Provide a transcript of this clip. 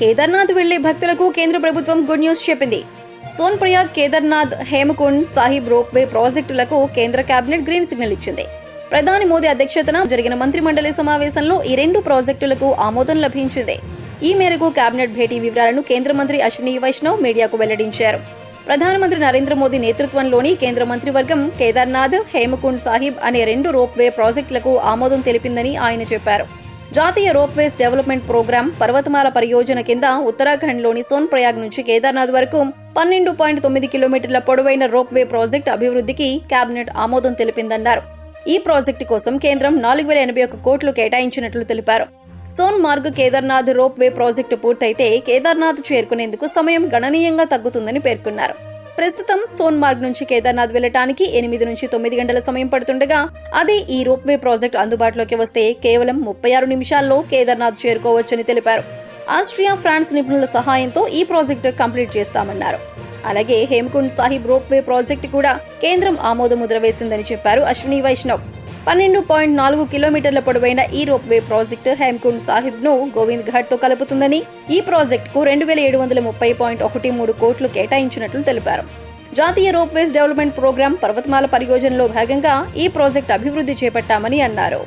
కేదార్నాథ్ వెళ్ళే భక్తులకు కేంద్ర ప్రభుత్వం గుడ్ న్యూస్ చెప్పింది. సోన్ప్రయాగ్ కేదార్నాథ్ హేమకుండ్ సాహిబ్ రోప్వే ప్రాజెక్టులకు కేంద్ర కేబినెట్ గ్రీన్ సిగ్నల్ ఇచ్చింది. ప్రధాని మోదీ అధ్యక్షతన జరిగిన మంత్రి మండలి సమావేశంలో ఈ రెండు ప్రాజెక్టులకు ఆమోదం లభించింది. ఈ మేరకు కేబినెట్ భేటీ వివరాలను కేంద్ర మంత్రి అశ్విని వైష్ణవ్ మీడియాకు వెల్లడించారు. ప్రధానమంత్రి నరేంద్ర మోదీ నేతృత్వంలోని కేంద్ర మంత్రివర్గం కేదార్నాథ్ హేమకుండ్ సాహిబ్ అనే రెండు రోప్వే ప్రాజెక్టులకు ఆమోదం తెలిపిందని ఆయన చెప్పారు. జాతీయ ropeways development programme Parvatmala Pariyojana కింద ఉత్తరాఖండ్లోని సోన్ ప్రయాగ్ నుంచి కేదార్నాథ్ వరకు పన్నెండు పాయింట్ తొమ్మిది కిలోమీటర్ల పొడవైన రోప్వే ప్రాజెక్ట్ అభివృద్ధికి కేబినెట్ ఆమోదం తెలిపిందన్నారు. ఈ ప్రాజెక్టు కోసం కేంద్రం నాలుగు వేల ఎనభై ఒక్క కోట్లు కేటాయించినట్లు తెలిపారు. Sonmarg Kedarnath ropeway project పూర్తయితే కేదార్నాథ్ చేరుకునేందుకు సమయం గణనీయంగా తగ్గుతుందని పేర్కొన్నారు. ప్రస్తుతం సోన్ మార్గ్ నుంచి కేదార్నాథ్ వెళ్ళటానికి ఎనిమిది నుంచి తొమ్మిది గంటల సమయం పడుతుండగా అదే ఈ రోప్వే ప్రాజెక్ట్ అందుబాటులోకి వస్తే కేవలం ముప్పై ఆరు నిమిషాల్లో కేదార్నాథ్ చేరుకోవచ్చని తెలిపారు. ఆస్ట్రియా ఫ్రాన్స్ నిపుణుల సహాయంతో ఈ ప్రాజెక్టు కంప్లీట్ చేస్తామన్నారు. అలాగే హేమకుండ్ సాహిబ్ రోప్వే ప్రాజెక్టు కూడా కేంద్రం ఆమోదముద్ర వేసిందని చెప్పారు అశ్విని వైష్ణవ్. పన్నెండు పాయింట్ నాలుగు కిలోమీటర్ల పొడవైన ఈ రోప్వే ప్రాజెక్టు హేమకుండ్ సాహిబ్ను గోవింద్ ఘాట్తో కలుపుతుందని ఈ ప్రాజెక్టుకు రెండు వేల ఏడు వందల ముప్పై పాయింట్ ఒకటి మూడు కోట్లు కేటాయించినట్లు తెలిపారు. జాతీయ రోప్వేస్ డెవలప్మెంట్ ప్రోగ్రాం పర్వతమాల పరియోజనలో భాగంగా ఈ ప్రాజెక్టు అభివృద్ధి చేపట్టామని అన్నారు.